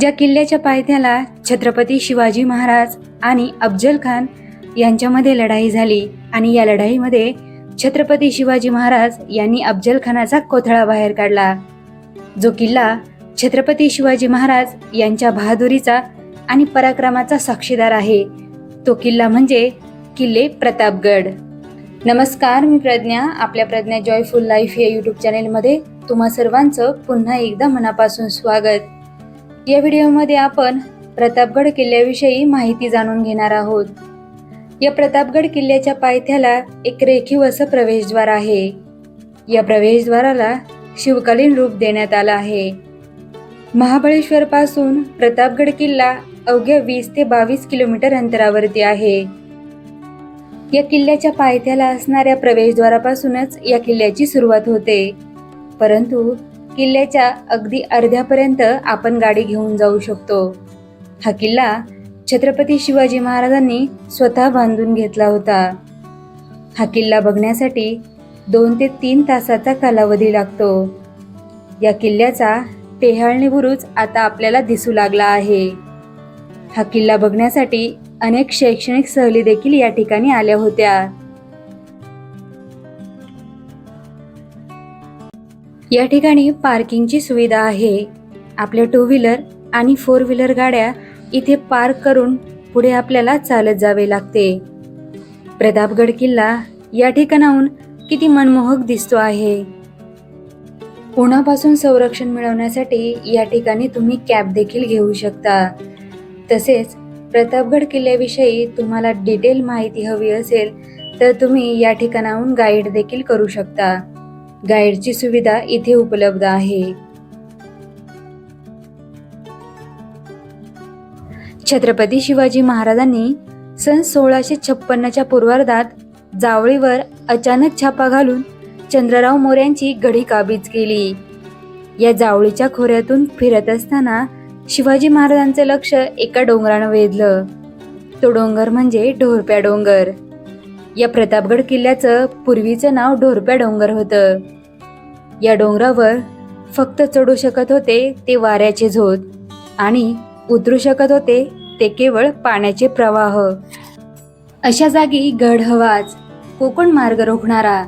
ज्या किल्ल्याच्या पायथ्याला छत्रपती शिवाजी महाराज आणि अफजल खान यांच्यामध्ये लढाई झाली आणि या लढाईमध्ये छत्रपती शिवाजी महाराज यांनी अफजल खानाचा कोथळा बाहेर काढला. जो किल्ला छत्रपती शिवाजी महाराज यांच्या बहादुरीचा आणि पराक्रमाचा साक्षीदार आहे तो किल्ला म्हणजे किल्ले प्रतापगड. नमस्कार मी प्रज्ञा आपल्या प्रज्ञा जॉयफुल लाईफ या यूट्यूब चॅनेलमध्ये तुम्हा सर्वांचं पुन्हा एकदा मनापासून स्वागत. या व्हिडिओमध्ये आपण प्रतापगड किल्ल्याविषयी माहिती जाणून घेणार आहोत. या प्रतापगड किल्ल्याच्या पायथ्याला एक रेखीव असं प्रवेशद्वार आहे. या प्रवेशद्वाराला शिवकालीन रूप देण्यात आलं आहे. महाबळेश्वरपासून प्रतापगड किल्ला अवघ्या वीस ते बावीस किलोमीटर अंतरावरती आहे. या किल्ल्याच्या पायथ्याला असणाऱ्या प्रवेशद्वारापासूनच या किल्ल्याची सुरुवात होते. परंतु किल्ल्याच्या अगदी अर्ध्यापर्यंत आपण गाडी घेऊन जाऊ शकतो. हा किल्ला छत्रपती शिवाजी महाराजांनी स्वतः बांधून घेतला होता. हा किल्ला बघण्यासाठी दोन ते तीन तासाचा कालावधी लागतो. या किल्ल्याचा टेहाळणी बुरुज आता आपल्याला दिसू लागला आहे. हा किल्ला बघण्यासाठी अनेक शैक्षणिक सहली देखील या ठिकाणी आल्या होत्या. या ठिकाणी पार्किंगची सुविधा आहे. आपल्या टू व्हीलर आणि फोर व्हीलर गाड्या इथे पार्क करून पुढे आपल्याला चालत जावे लागते. प्रतापगड किल्ला या ठिकाणाहून किती मनमोहक दिसतो आहे. उन्हापासून संरक्षण मिळवण्यासाठी या ठिकाणी तुम्ही कॅब देखील घेऊ शकता. तसेच प्रतापगड किल्ल्याविषयी तुम्हाला डिटेल माहिती हवी असेल तर तुम्ही या ठिकाणाहून गाईड देखील करू शकता. गाईडची सुविधा इथे उपलब्ध आहे. छत्रपती शिवाजी महाराजांनी सन सोळाशे छप्पन्नच्या पूर्वार्धात जावळीवर अचानक छापा घालून चंद्रराव मोऱ्यांची घडी काबीज केली. या जावळीच्या खोऱ्यातून फिरत असताना शिवाजी महाराजांचे लक्ष एका डोंगरानं वेधलं. तो डोंगर म्हणजे ढोरप्या डोंगर. या प्रतापगड किल्ल्याचं पूर्वीचं नाव ढोरप्या डोंगर होतं. या डोंगरावर फक्त चढू शकत होते ते वाऱ्याचे झोत आणि उतरू शकत होते ते केवळ पाण्याचे प्रवाह. अशा जागी गड हवाच कोकण मार्ग रोखणारा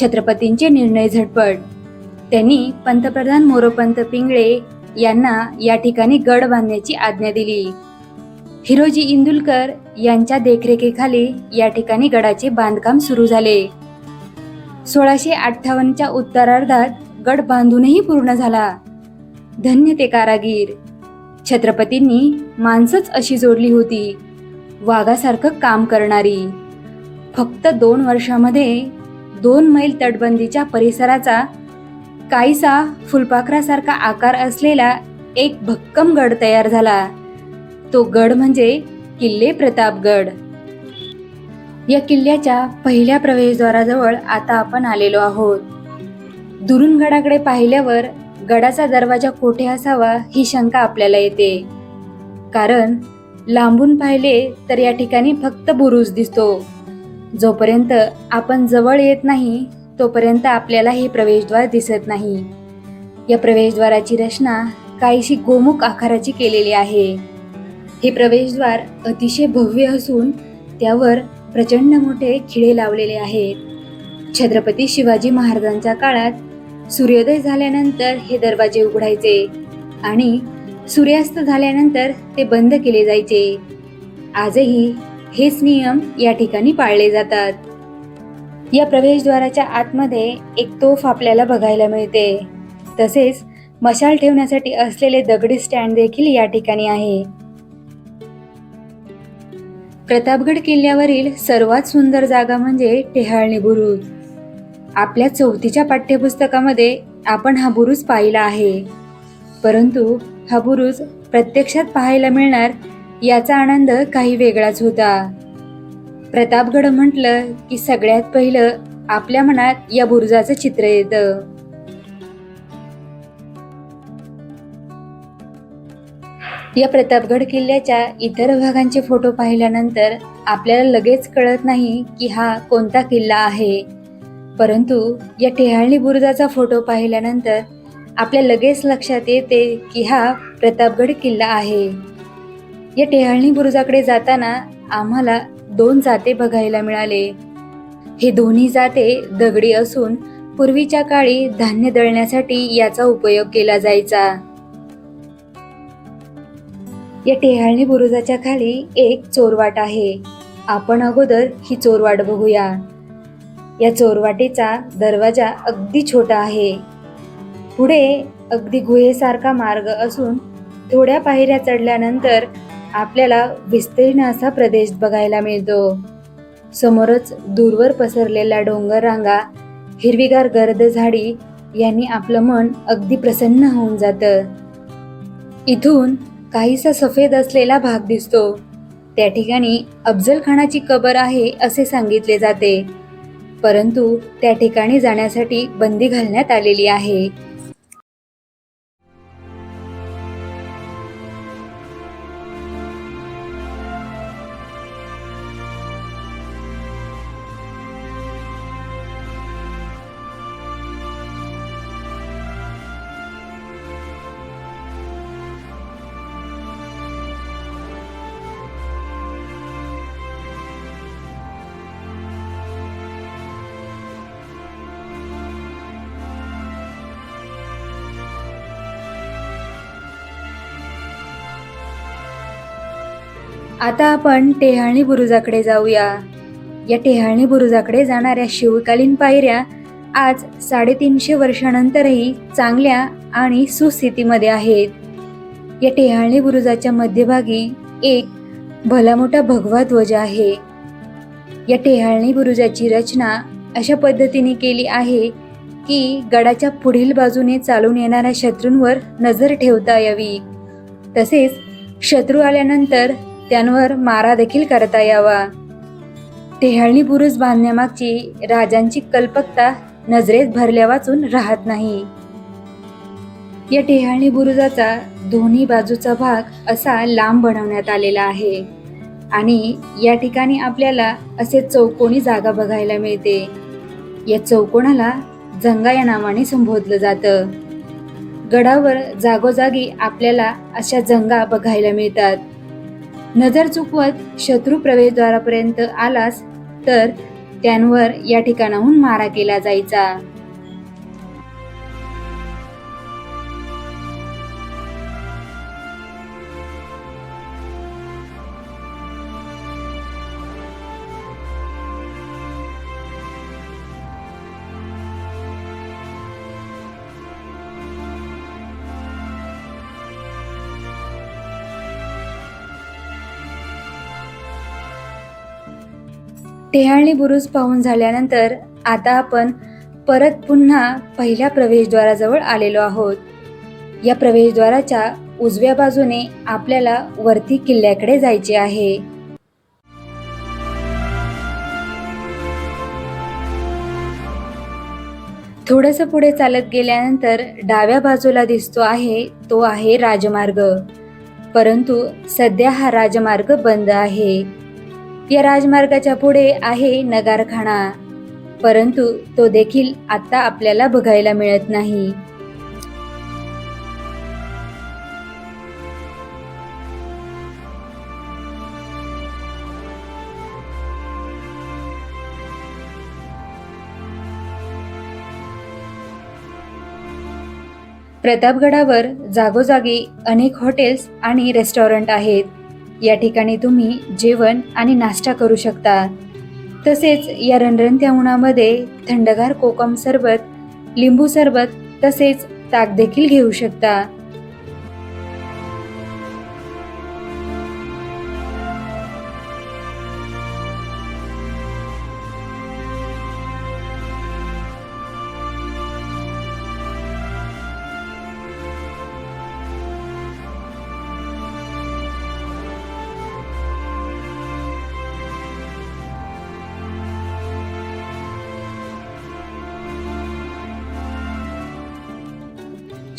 छत्रपतींचे निर्णय झटपट. त्यांनी पंतप्रधान मोरोपंत पिंगळे यांना या ठिकाणी गड बांधण्याची आज्ञा दिली. हिरोजी इंदुलकर यांच्या देखरेखीखाली या ठिकाणी गडाचे बांधकाम सुरू झाले. सोळाशे अठ्ठावन्नच्या उत्तरार्धात गड बांधूनही पूर्ण झाला. धन्य ते कारागीर. छत्रपतींनी माणसंच अशी जोडली होती. वाघासारखं काम करणारी. फक्त दोन वर्षामध्ये दोन मैल तटबंदीच्या परिसराचा काहीसा फुलपाखरासारखा आकार असलेला एक भक्कम गड तयार झाला. तो गड म्हणजे किल्ले प्रतापगड. या किल्ल्याच्या पहिल्या प्रवेशद्वाराजवळ आता आपण आलेलो आहोत. दुरून गडाकडे पाहिल्यावर गडाचा दरवाजा कोठे असावा ही शंका आपल्याला येते. कारण लांबून पाहिले तर या ठिकाणी फक्त बुरुज दिसतो. जोपर्यंत आपण जवळ येत नाही तोपर्यंत आपल्याला हे प्रवेशद्वार दिसत नाही. या प्रवेशद्वाराची रचना काहीशी गोमुख आकाराची केलेली आहे. हे प्रवेशद्वार अतिशय भव्य असून त्यावर प्रचंड मोठे खिळे लावलेले आहेत. छत्रपती शिवाजी महाराजांच्या काळात सूर्योदय झाल्यानंतर हे दरवाजे उघडायचे आणि सूर्यास्त झाल्यानंतर ते बंद केले जायचे. आजही हेच नियम या ठिकाणी पाळले जातात. या प्रवेशद्वाराच्या आतमध्ये एक तोफ आपल्याला बघायला मिळते. तसेच मशाल ठेवण्यासाठी असलेले दगडी स्टँड देखील या ठिकाणी आहे. प्रतापगड किल्ल्यावरील सर्वात सुंदर जागा म्हणजे टेहाळणी बुरुज. आपल्या चौथीच्या पाठ्यपुस्तकामध्ये आपण हा बुरुज पाहिला आहे. परंतु हा बुरुज प्रत्यक्षात पाहायला मिळणार याचा आनंद काही वेगळाच होता. प्रतापगड म्हटलं की सगळ्यात पहिलं आपल्या मनात या बुरुजाचं चित्र येतं. या प्रतापगड किल्ल्याच्या इतर भागांचे फोटो पाहिल्यानंतर आपल्याला लगेच कळत नाही की हा कोणता किल्ला आहे. परंतु या टेहाळणी बुरुजाचा फोटो पाहिल्यानंतर आपल्या लगेच लक्षात येते की हा प्रतापगड किल्ला आहे. या टेहाळणी बुरुजाकडे जाताना आम्हाला दोन जाते बघायला मिळाले. हे दोन्ही जाते दगडी असून पूर्वीच्या काळी धान्य दळण्यासाठी याचा उपयोग केला जायचा. या टेहाळणी बुरुजाच्या खाली एक चोरवाट आहे. आपण अगोदर ही चोरवाट बघूया. या चोरवाटेचा दरवाजा अगदी छोटा आहे. पुढे अगदी गुहेसारखा मार्ग असून थोड्या पायऱ्या चढल्यानंतर आपल्याला विस्तीर्ण असा प्रदेश बघायला मिळतो. समोरच दूरवर पसरलेल्या डोंगर रांगा हिरवीगार गर्द झाडी यांनी आपलं मन अगदी प्रसन्न होऊन जातं. इथून काहीसा सफेद असलेला भाग दिसतो. त्या ठिकाणी अफजल खानाची कबर आहे असे सांगितले जाते. परंतु त्या ठिकाणी जाण्यासाठी बंदी घालण्यात आलेली आहे. आता आपण टेहाळणी बुरुजाकडे जाऊया. या टेहाळणी बुरुजाकडे जाणाऱ्या शिवकालीन पायऱ्या आज साडेतीनशे वर्षानंतरही चांगल्या आणि सुस्थितीमध्ये आहेत. या टेहाळणी बुरुजाच्या मध्यभागी एक भला मोठा भगवा ध्वज आहे. या टेहाळणी बुरुजाची रचना अशा पद्धतीने केली आहे की गडाच्या पुढील बाजूने चालून येणाऱ्या शत्रूंवर नजर ठेवता यावी. तसेच शत्रू आल्यानंतर त्यांवर मारा देखील करता यावा. टेहाळणी बुरुज बांधण्यामागची राजांची कल्पकता नजरेत भरल्या वाचून राहत नाही. या टेहाळणी बुरुजाचा दोन्ही बाजूचा भाग असा लांब बनवण्यात आलेला आहे आणि या ठिकाणी आपल्याला असे चौकोनी जागा बघायला मिळते. या चौकोनाला जंगा या नावाने संबोधलं जातं. गडावर जागोजागी आपल्याला अशा जंगा बघायला मिळतात. नजर चुकवत शत्रू प्रवेशद्वारापर्यंत आलास तर त्यांवर या ठिकाणाहून मारा केला जायचा. टेहाळणी बुरुज पाहून झाल्यानंतर आता आपण परत पुन्हा पहिल्या प्रवेशद्वाराजवळ आलेलो आहोत. या प्रवेशद्वाराच्या उजव्या बाजूने आपल्याला वरती किल्ल्याकडे जायचे आहे. थोडंसं पुढे चालत गेल्यानंतर डाव्या बाजूला दिसतो आहे तो आहे राजमार्ग. परंतु सध्या हा राजमार्ग बंद आहे. या राजमार्गाच्या पुढे आहे नगारखाना. परंतु तो देखील आता आपल्याला बघायला मिळत नाही. प्रतापगडावर जागोजागी अनेक हॉटेल्स आणि रेस्टॉरंट आहेत. या ठिकाणी तुम्ही जेवण आणि नाश्ता करू शकता. तसेच या रणरणत्या उन्हामध्ये थंडगार कोकम सरबत लिंबू सरबत तसेच ताक देखील घेऊ शकता.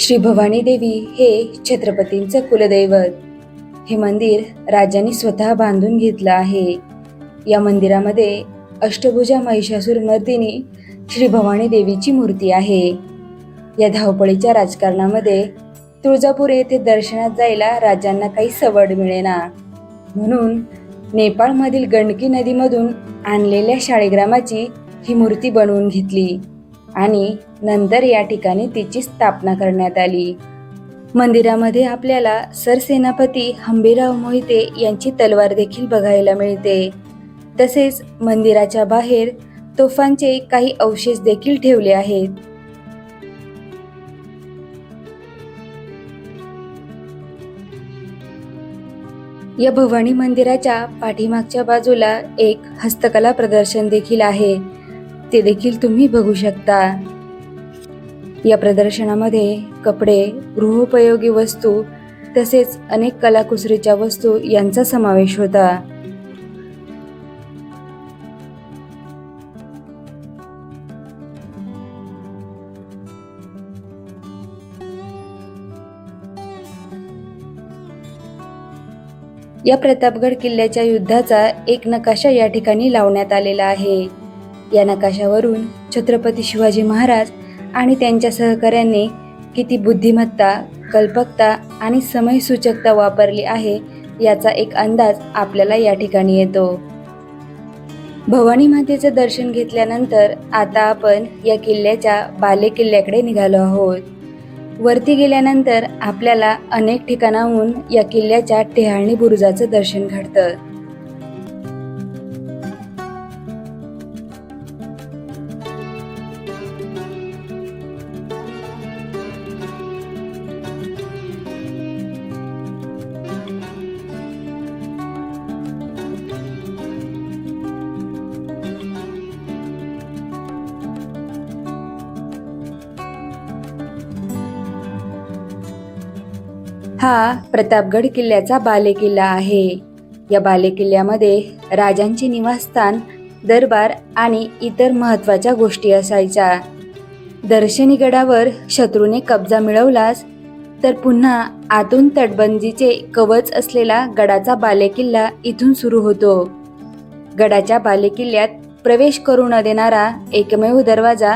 श्री भवानी देवी हे छत्रपतींचं कुलदैवत. हे मंदिर राजांनी स्वतः बांधून घेतलं आहे. या मंदिरामध्ये अष्टभुजा महिषासूर मर्दिनी श्री भवानी देवीची मूर्ती आहे. या धावपळीच्या राजकारणामध्ये तुळजापूर येथे दर्शनात जायला राजांना काही सवड मिळेना. म्हणून नेपाळमधील गंडकी नदीमधून आणलेल्या शाळेग्रामाची ही मूर्ती बनवून घेतली. आणि नंतर या ठिकाणी तिची स्थापना करण्यात आली. मंदिरामध्ये आपल्याला सरसेनापती हंबीराव मोहिते यांची तलवार देखील बघायला मिळते. तसेच मंदिराच्या बाहेर तोफांचे काही अवशेष देखील ठेवले आहेत. या भवानी मंदिराच्या पाठीमागच्या बाजूला एक हस्तकला प्रदर्शन देखील आहे. ते देखील तुम्ही बघू शकता. या प्रदर्शनामध्ये कपडे गृहोपयोगी वस्तू तसेच अनेक कलाकुसरीच्या वस्तू यांचा समावेश होता. या प्रतापगड किल्ल्याच्या युद्धाचा एक नकाशा या ठिकाणी लावण्यात आलेला आहे. या नकाशावरून छत्रपती शिवाजी महाराज आणि त्यांच्या सहकाऱ्यांनी किती बुद्धिमत्ता कल्पकता आणि समयसूचकता वापरली आहे याचा एक अंदाज आपल्याला या ठिकाणी येतो. भवानी मातेचं दर्शन घेतल्यानंतर आता आपण या किल्ल्याच्या बाले किल्ल्याकडे निघालो आहोत. वरती गेल्यानंतर आपल्याला अनेक ठिकाणाहून या किल्ल्याच्या टेहाळणी बुरुजाचं दर्शन घडतं. हा प्रतापगड किल्ल्याचा बालेकिल्ला आहे. या बालेकिल्ल्यामध्ये राजांचे निवासस्थान दरबार आणि इतर महत्त्वाच्या गोष्टी असायच्या. दर्शनी गडावर शत्रूने कब्जा मिळवलास तर पुन्हा आतून तटबंदीचे कवच असलेला गडाचा बालेकिल्ला इथून सुरू होतो. गडाच्या बालेकिल्ल्यात प्रवेश करू न देणारा एकमेव दरवाजा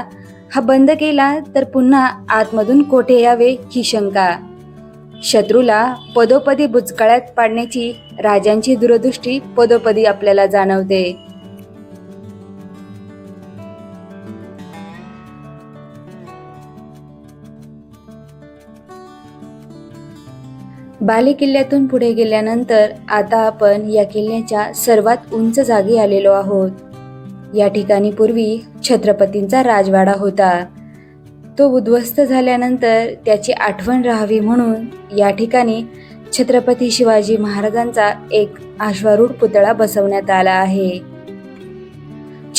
हा बंद केला तर पुन्हा आतमधून कोठे यावे ही शंका. शत्रूला पदोपदी बुचकळ्यात पाडण्याची राजांची दूरदृष्टी पदोपदी आपल्याला जाणवते. बाले किल्ल्यातून पुढे गेल्यानंतर आता आपण या किल्ल्याच्या सर्वात उंच जागी आलेलो आहोत. या ठिकाणी पूर्वी छत्रपतींचा राजवाडा होता. तो उद्ध्वस्त झाल्यानंतर त्याची आठवण राहावी म्हणून या ठिकाणी छत्रपती शिवाजी महाराजांचा एक आश्वारूढ पुतळा बसवण्यात आला आहे.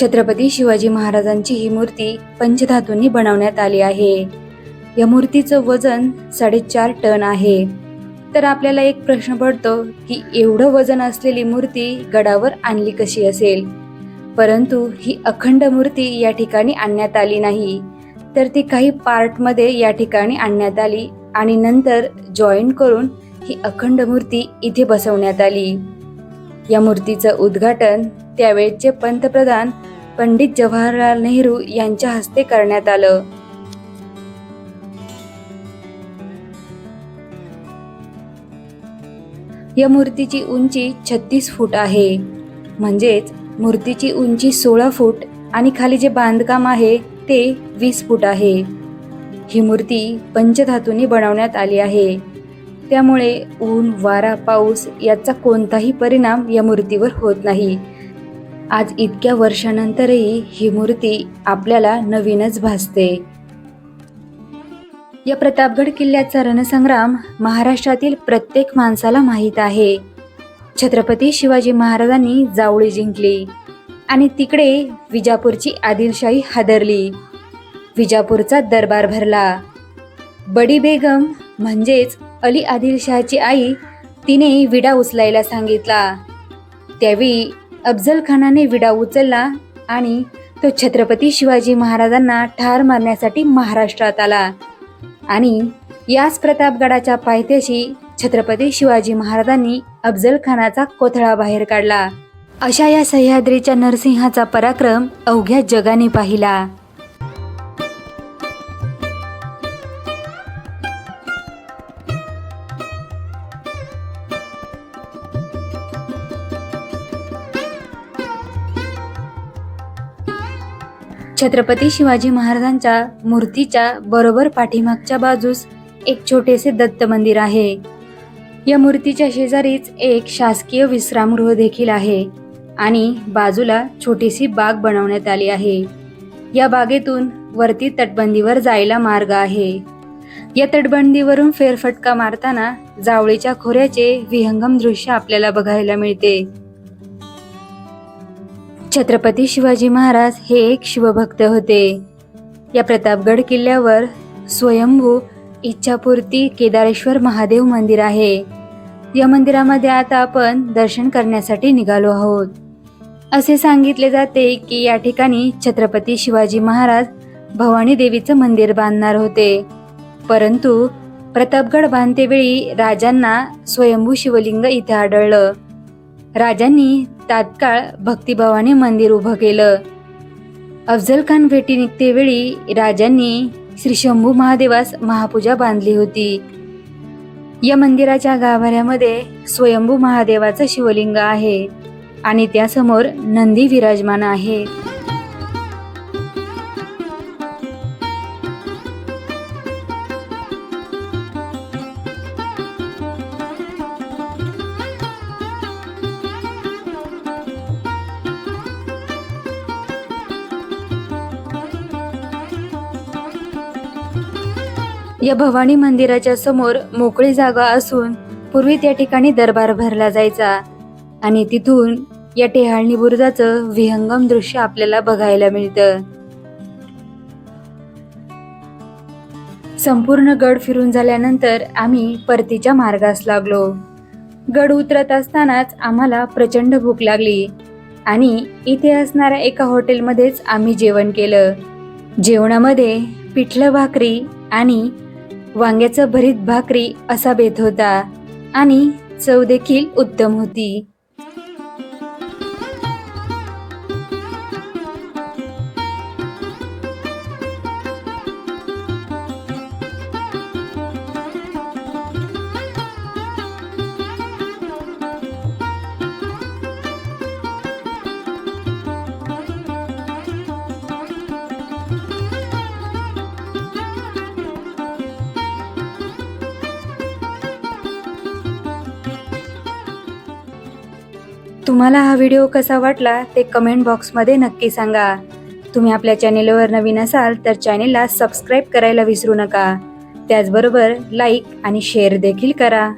छत्रपती शिवाजी महाराजांची ही मूर्ती पंचधातूंनी बनवण्यात आली आहे. या मूर्तीचं वजन साडेचार टन आहे. तर आपल्याला एक प्रश्न पडतो की एवढं वजन असलेली मूर्ती गडावर आणली कशी असेल? परंतु ही अखंड मूर्ती या ठिकाणी आणण्यात आली नाही. तर ती काही पार्टमध्ये या ठिकाणी आणण्यात आली आणि नंतर जॉईन करून ही अखंड मूर्ती इथे बसवण्यात आली. या मूर्तीचं उद्घाटन त्यावेळचे पंतप्रधान पंडित जवाहरलाल नेहरू यांच्या हस्ते करण्यात आलं. या मूर्तीची उंची छत्तीस फूट आहे. म्हणजेच मूर्तीची उंची सोळा फूट आणि खाली जे बांधकाम आहे ते वीस फूट आहे. ही मूर्ती पंचधातूंनी बनवण्यात आली आहे. त्यामुळे ऊन वारा पाऊस याचा कोणताही परिणाम या मूर्तीवर होत नाही. आज इतक्या वर्षानंतरही ही मूर्ती आपल्याला नवीनच भासते. या प्रतापगड किल्ल्याचा रणसंग्राम महाराष्ट्रातील प्रत्येक माणसाला माहीत आहे. छत्रपती शिवाजी महाराजांनी जावळी जिंकली. आणि तिकडे विजापूरची आदिलशाही हादरली. विजापूरचा दरबार भरला. बडी बेगम म्हणजेच अली आदिलशहाची आई तिने विडा उचलायला सांगितला. त्यावेळी अफजल खानाने विडा उचलला आणि तो छत्रपती शिवाजी महाराजांना ठार मारण्यासाठी महाराष्ट्रात आला आणि याच प्रतापगडाच्या पायथ्याशी छत्रपती शिवाजी महाराजांनी अफजल खानाचा कोथळा बाहेर काढला. अशा या सह्याद्रीच्या नरसिंहाचा पराक्रम अवघ्या जगाने पाहिला. छत्रपती शिवाजी महाराजांच्या मूर्तीच्या बरोबर पाठीमागच्या बाजूस एक छोटेसे दत्त मंदिर आहे. या मूर्तीच्या शेजारीच एक शासकीय विश्रामगृह देखील आहे. आणि बाजूला छोटीशी बाग बनवण्यात आली आहे. या बागेतून वरती तटबंदीवर जायला मार्ग आहे. या तटबंदीवरून फेरफटका मारताना जावळीच्या खोऱ्याचे विहंगम दृश्य आपल्याला बघायला मिळते. छत्रपती शिवाजी महाराज हे एक शिवभक्त होते. या प्रतापगड किल्ल्यावर स्वयंभू इच्छापूर्ती केदारेश्वर महादेव मंदिर आहे. या मंदिरामध्ये आता आपण दर्शन करण्यासाठी निघालो आहोत. असे सांगितले जाते की या ठिकाणी छत्रपती शिवाजी महाराज भवानी देवीचं मंदिर बांधणार होते. परंतु प्रतापगड बांधतेवेळी राजांना स्वयंभू शिवलिंग इथे आढळलं. राजांनी तात्काळ भक्तिभावाने मंदिर उभं केलं. अफजल खान भेटी निघतेवेळी राजांनी श्री शंभू महादेवास महापूजा बांधली होती. या मंदिराच्या गाभाऱ्यामध्ये स्वयंभू महादेवाचं शिवलिंग आहे. आणि त्यासमोर नंदी विराजमान आहे. या भवानी मंदिराच्या समोर मोकळी जागा असून पूर्वी त्या ठिकाणी दरबार भरला जायचा. आणि तिथून या टेहाळणी बुरुजाचं विहंगम दृश्य आपल्याला बघायला मिळतं. संपूर्ण गड फिरून झाल्यानंतर आम्ही परतीच्या मार्गास लागलो. गड उतरत असतानाच आम्हाला प्रचंड भूक लागली आणि इथे असणाऱ्या एका हॉटेलमध्येच आम्ही जेवण केलं. जेवणामध्ये पिठलं भाकरी आणि वांग्याचं भरीत भाकरी असा बेत होता आणि चव देखील उत्तम होती. तुम्हाला हा व्हिडिओ कसा वाटला ते कमेंट बॉक्समध्ये नक्की सांगा. तुम्ही आपल्या चॅनेलवर नवीन असाल तर चॅनेलला सबस्क्राईब करायला विसरू नका. त्याचबरोबर लाईक आणि शेअर देखील करा.